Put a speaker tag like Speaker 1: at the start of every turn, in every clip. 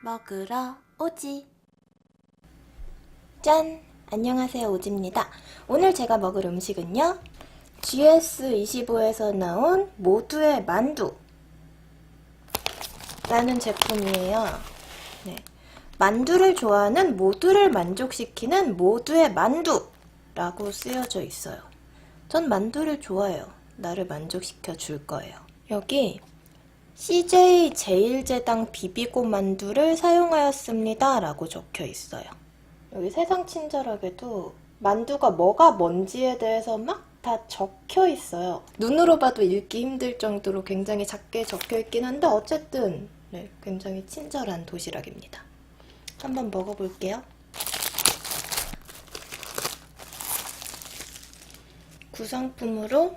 Speaker 1: 먹으러 오지. 짠! 안녕하세요, 오지입니다. 오늘 제가 먹을 음식은요, GS25에서 나온 모두의 만두. 라는 제품이에요. 네. 만두를 좋아하는 모두를 만족시키는 모두의 만두 라고 쓰여져 있어요. 전 만두를 좋아해요. 나를 만족시켜 줄 거예요. 여기 CJ 제일제당 비비고 만두를 사용하였습니다. 라고 적혀 있어요. 여기 세상 친절하게도 만두가 뭐가 뭔지에 대해서 막 다 적혀 있어요. 눈으로 봐도 읽기 힘들 정도로 굉장히 작게 적혀 있긴 한데 어쨌든 네, 굉장히 친절한 도시락입니다. 한번 먹어볼게요. 구성품으로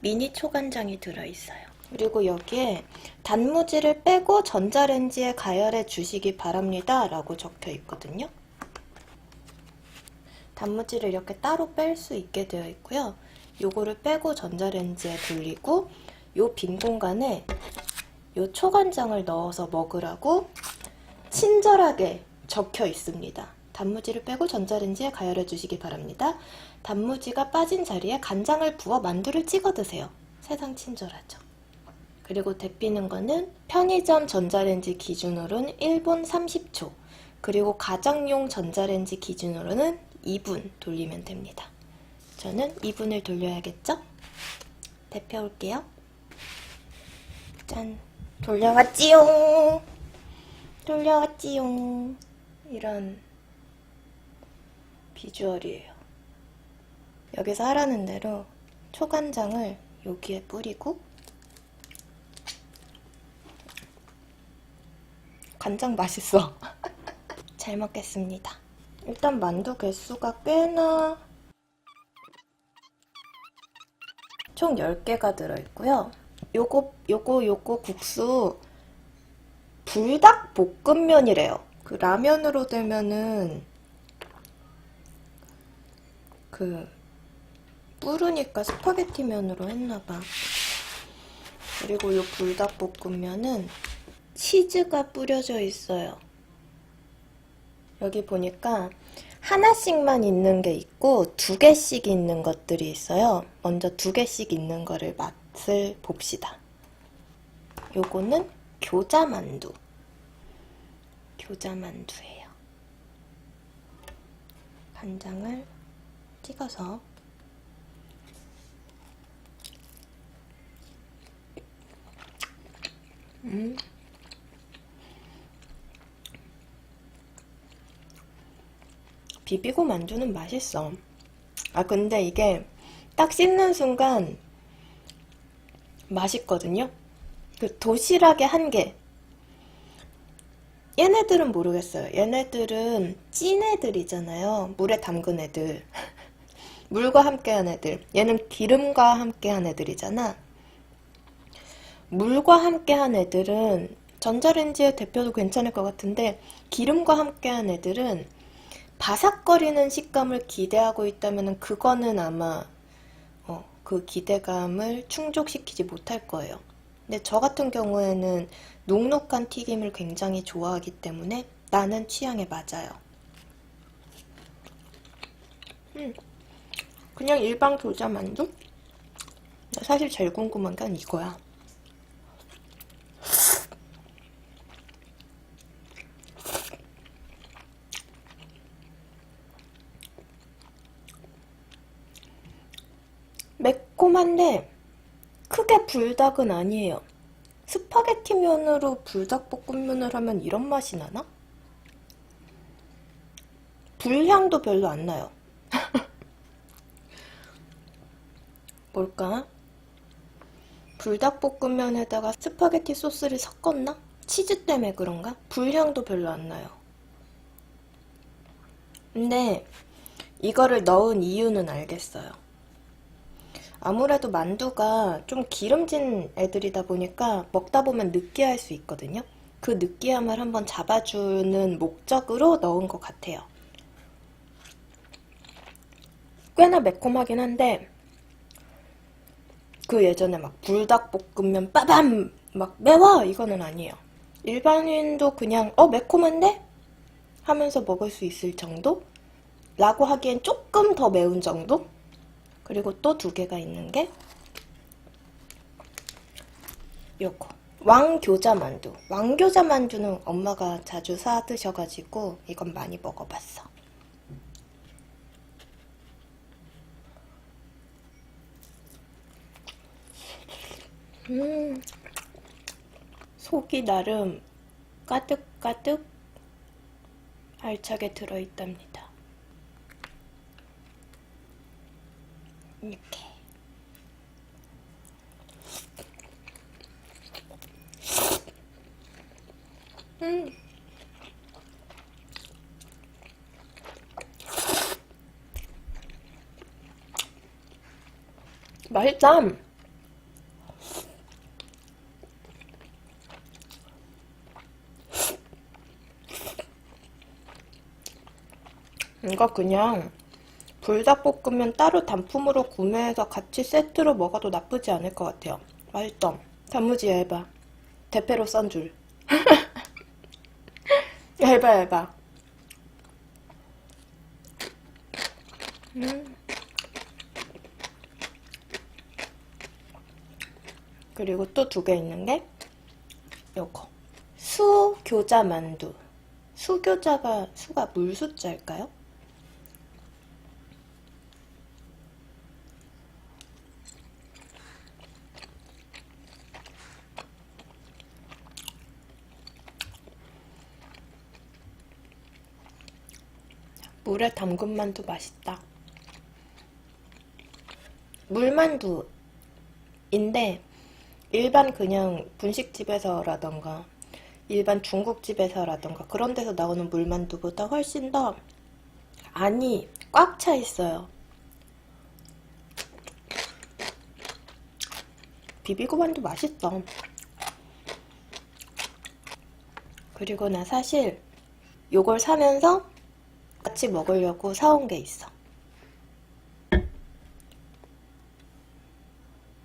Speaker 1: 미니 초간장이 들어있어요. 그리고 여기에 단무지를 빼고 전자레인지에 가열해 주시기 바랍니다. 라고 적혀 있거든요. 단무지를 이렇게 따로 뺄 수 있게 되어 있고요. 요거를 빼고 전자레인지에 돌리고 요 빈 공간에 요 초간장을 넣어서 먹으라고 친절하게 적혀 있습니다. 단무지를 빼고 전자레인지에 가열해 주시기 바랍니다. 단무지가 빠진 자리에 간장을 부어 만두를 찍어 드세요. 세상 친절하죠. 그리고 데피는 거는 편의점 전자레인지 기준으로는 1분 30초, 그리고 가정용 전자레인지 기준으로는 2분 돌리면 됩니다. 저는 2분을 돌려야겠죠? 데펴 올게요. 짠! 돌려왔지용! 돌려왔지용! 이런 비주얼이에요. 여기서 하라는 대로 초간장을 여기에 뿌리고 간장 맛있어. 잘 먹겠습니다. 일단 만두 개수가 꽤나 총 10개가 들어있고요. 요거, 요거, 요거 국수 불닭 볶음면이래요. 그 라면으로 되면은 그 뿌르니까 스파게티 면으로 했나봐. 그리고 요 불닭 볶음면은 치즈가 뿌려져 있어요. 여기 보니까 하나씩만 있는 게 있고 두 개씩 있는 것들이 있어요. 먼저 두 개씩 있는 거를 맛을 봅시다. 요거는 교자만두. 교자만두예요. 간장을 찍어서 음. 비비고 만두는 맛있어. 아, 근데 이게 딱 씹는 순간 맛있거든요? 그 도시락의 한계. 얘네들은 모르겠어요. 얘네들은 찐 애들이잖아요. 물에 담근 애들. 물과 함께한 애들. 얘는 기름과 함께한 애들이잖아. 물과 함께한 애들은 전자레인지에 데펴도 괜찮을 것 같은데 기름과 함께한 애들은 바삭거리는 식감을 기대하고 있다면 그거는 아마 어, 그 기대감을 충족시키지 못할 거예요. 근데 저 같은 경우에는 눅눅한 튀김을 굉장히 좋아하기 때문에 나는 취향에 맞아요. 음, 그냥 일반 교자 만두? 사실 제일 궁금한 건 이거야. 매콤한데 크게 불닭은 아니에요. 스파게티 면으로 불닭볶음면을 하면 이런 맛이 나나? 불향도 별로 안 나요. 뭘까? 불닭볶음면에다가 스파게티 소스를 섞었나? 치즈 때문에 그런가? 불향도 별로 안 나요. 근데 이거를 넣은 이유는 알겠어요. 아무래도 만두가 좀 기름진 애들이다 보니까 먹다 보면 느끼할 수 있거든요. 그 느끼함을 한번 잡아주는 목적으로 넣은 것 같아요. 꽤나 매콤하긴 한데 그 예전에 막 불닭볶음면 빠밤 막 매워 이거는 아니에요. 일반인도 그냥 어 매콤한데? 하면서 먹을 수 있을 정도? 라고 하기엔 조금 더 매운 정도? 그리고 또 두 개가 있는 게 요거. 왕교자 만두. 왕교자 만두는 엄마가 자주 사 드셔가지고 이건 많이 먹어봤어. 음 속이 나름 가득가득 알차게 들어있답니다 이렇게 음. 맛있다. 이거 그냥 불닭볶음면 따로 단품으로 구매해서 같이 세트로 먹어도 나쁘지 않을 것 같아요. 맛있다. 단무지 얇아. 대패로 썬 줄. 얇아 얇아. 음. 그리고 또 두 개 있는 게 요거 수교자 만두. 수교자가 수가 물수자일까요? 물에 담근 만두 맛있다. 물만두인데 일반 그냥 분식집에서라던가 일반 중국집에서라던가 그런 데서 나오는 물만두보다 훨씬 더 안이 꽉 차 있어요. 비비고 만두 맛있어. 그리고 나 사실 요걸 사면서 같이 먹으려고 사온 게 있어.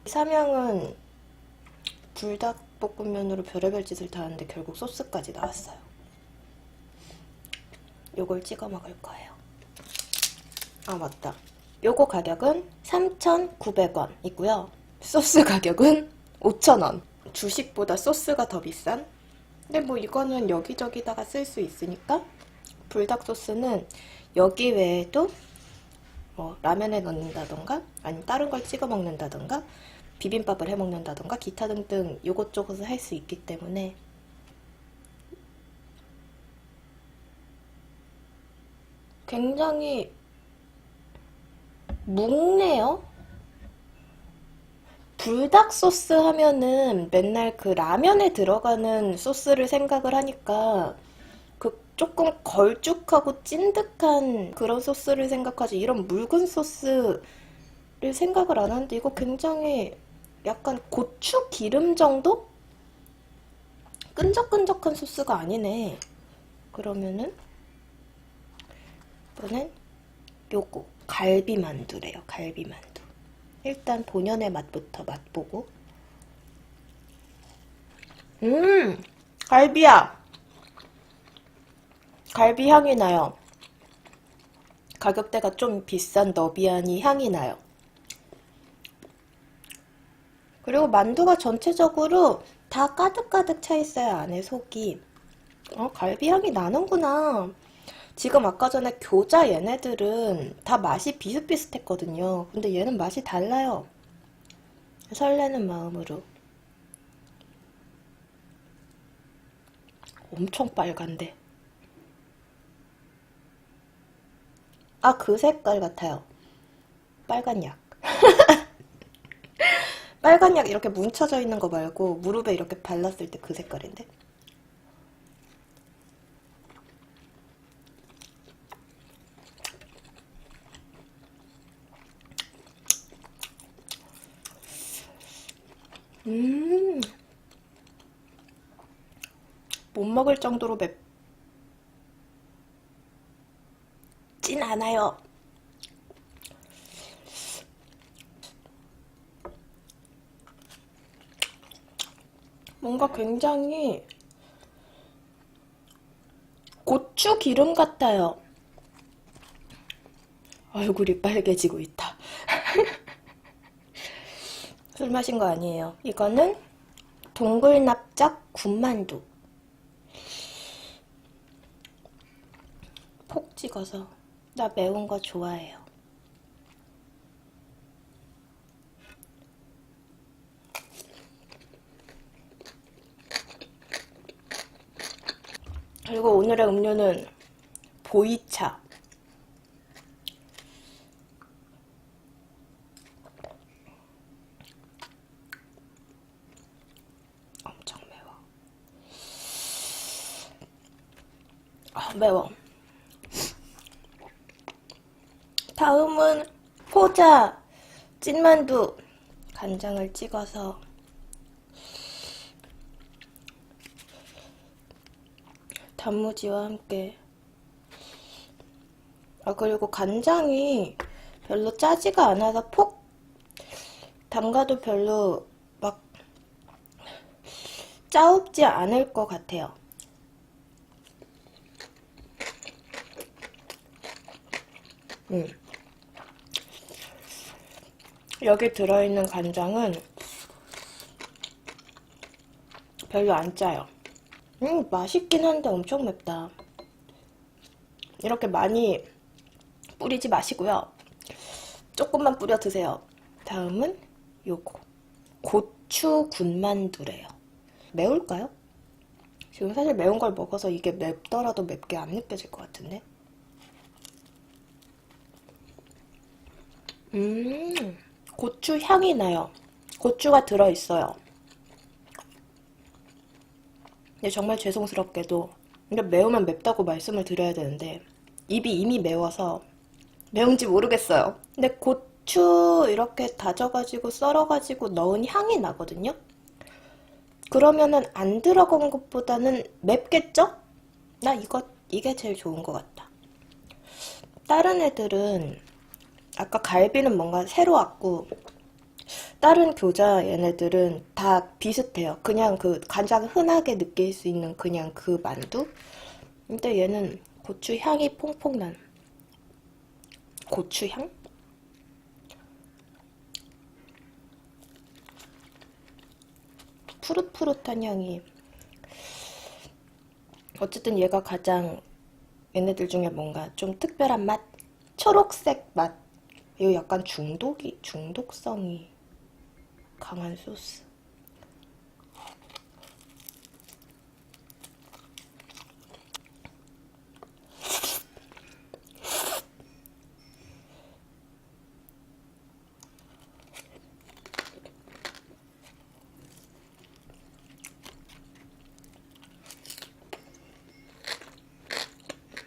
Speaker 1: 삼양은 불닭볶음면으로 별의별 짓을 다 하는데 결국 소스까지 나왔어요. 요걸 찍어 먹을 거예요. 아, 맞다. 요거 가격은 3,900원 이고요. 소스 가격은 5,000원. 주식보다 소스가 더 비싼? 근데 뭐 이거는 여기저기다가 쓸 수 있으니까 불닭 소스는 여기 외에도 뭐 라면에 넣는다던가 아니면 다른 걸 찍어 먹는다던가 비빔밥을 해 먹는다던가 기타 등등 요것저것을 할 수 있기 때문에 굉장히 묵네요. 불닭 소스 하면은 맨날 그 라면에 들어가는 소스를 생각을 하니까 그 조금 걸쭉하고 찐득한 그런 소스를 생각하지 이런 묽은 소스를 생각을 안 하는데 이거 굉장히 약간 고추 기름 정도? 끈적끈적한 소스가 아니네. 그러면은 이번엔 요거 갈비 만두래요. 갈비 만두. 일단 본연의 맛부터 맛보고. 음, 갈비야. 갈비 향이 나요. 가격대가 좀 비싼 너비아니 향이 나요. 그리고 만두가 전체적으로 다 가득가득 차 있어요, 안에 속이. 어, 갈비 향이 나는구나. 지금 아까 전에 교자 얘네들은 다 맛이 비슷비슷했거든요. 근데 얘는 맛이 달라요. 설레는 마음으로. 엄청 빨간데. 아, 그 색깔 같아요. 빨간 약. 빨간 약 이렇게 뭉쳐져 있는 거 말고 무릎에 이렇게 발랐을 때 그 색깔인데. 음. 못 먹을 정도로 맵 진 않아요. 뭔가 굉장히 고추 기름 같아요. 얼굴이 빨개지고 있다. 술 마신 거 아니에요. 이거는 동글납작 군만두. 폭 찍어서. 나 매운 거 좋아해요. 그리고 오늘의 음료는 보이차. 엄청 매워. 아, 매워. 다음은 포자 찐만두 간장을 찍어서 단무지와 함께 아 그리고 간장이 별로 짜지가 않아서 폭 담가도 별로 막 짜옵지 않을 것 같아요. 음. 여기 들어있는 간장은 별로 안 짜요. 음, 맛있긴 한데 엄청 맵다. 이렇게 많이 뿌리지 마시고요. 조금만 뿌려 드세요. 다음은 요거. 고추 군만두래요. 매울까요? 지금 사실 매운 걸 먹어서 이게 맵더라도 맵게 안 느껴질 것 같은데. 음, 고추 향이 나요. 고추가 들어있어요. 근데 정말 죄송스럽게도 매우면 맵다고 말씀을 드려야 되는데 입이 이미 매워서 매운지 모르겠어요. 근데 고추 이렇게 다져가지고 썰어가지고 넣은 향이 나거든요. 그러면은 안 들어간 것보다는 맵겠죠? 나 이거 이게 제일 좋은 것 같다. 다른 애들은 아까 갈비는 뭔가 새로 왔고 다른 교자 얘네들은 다 비슷해요. 그냥 그 가장 흔하게 느낄 수 있는 그냥 그 만두. 근데 얘는 고추 향이 퐁퐁 난 고추 향? 푸릇푸릇한 향이 어쨌든 얘가 가장 얘네들 중에 뭔가 좀 특별한 맛? 초록색 맛. 이거 약간 중독이, 중독성이 강한 소스.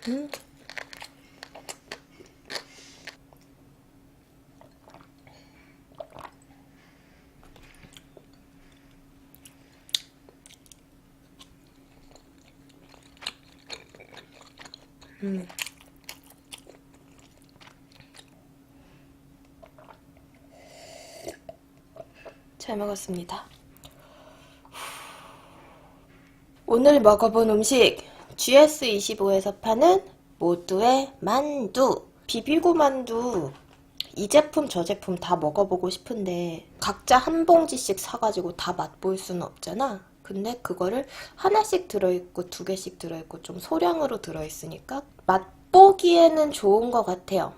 Speaker 1: 음. 음. 잘 먹었습니다. 오늘 먹어본 음식 GS25에서 파는 모두의 만두 비비고 만두 이 제품 저 제품 다 먹어보고 싶은데 각자 한 봉지씩 사가지고 다 맛볼 수는 없잖아. 근데 그거를 하나씩 들어있고 두 개씩 들어있고 좀 소량으로 들어있으니까 맛보기에는 좋은 것 같아요.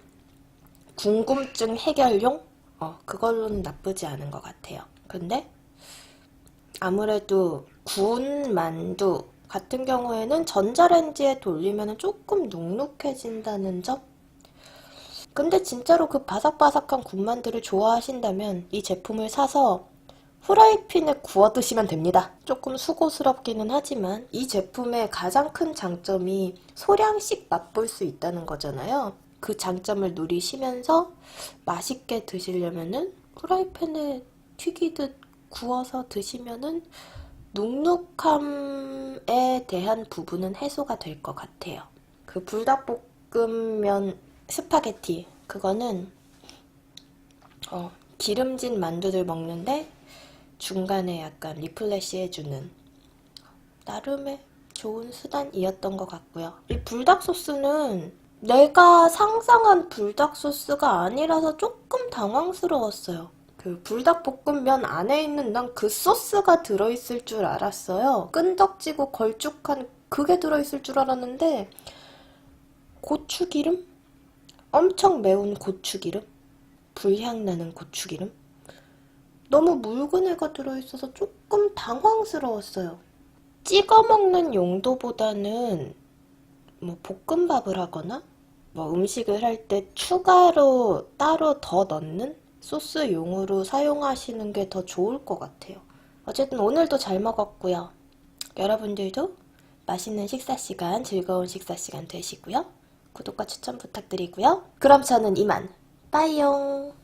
Speaker 1: 궁금증 해결용? 어, 그걸로는 나쁘지 않은 것 같아요. 근데 아무래도 구운 만두 같은 경우에는 전자레인지에 돌리면 조금 눅눅해진다는 점? 근데 진짜로 그 바삭바삭한 군만두를 좋아하신다면 이 제품을 사서 후라이팬에 구워 드시면 됩니다. 조금 수고스럽기는 하지만 이 제품의 가장 큰 장점이 소량씩 맛볼 수 있다는 거잖아요. 그 장점을 누리시면서 맛있게 드시려면은 후라이팬에 튀기듯 구워서 드시면은 눅눅함에 대한 부분은 해소가 될 것 같아요. 그 불닭볶음면 스파게티 그거는 어, 기름진 만두들 먹는데 중간에 약간 리플레시 해주는 나름의 좋은 수단이었던 것 같고요. 이 불닭 소스는 내가 상상한 불닭 소스가 아니라서 조금 당황스러웠어요. 그 불닭볶음면 안에 있는 난 그 소스가 들어있을 줄 알았어요. 끈적지고 걸쭉한 그게 들어있을 줄 알았는데 고추기름? 엄청 매운 고추기름? 불향 나는 고추기름? 너무 묽은 애가 들어있어서 조금 당황스러웠어요. 찍어 먹는 용도보다는 뭐 볶음밥을 하거나 뭐 음식을 할 때 추가로 따로 더 넣는 소스용으로 사용하시는 게 더 좋을 것 같아요. 어쨌든 오늘도 잘 먹었고요. 여러분들도 맛있는 식사 시간, 즐거운 식사 시간 되시고요. 구독과 추천 부탁드리고요. 그럼 저는 이만. 빠이용.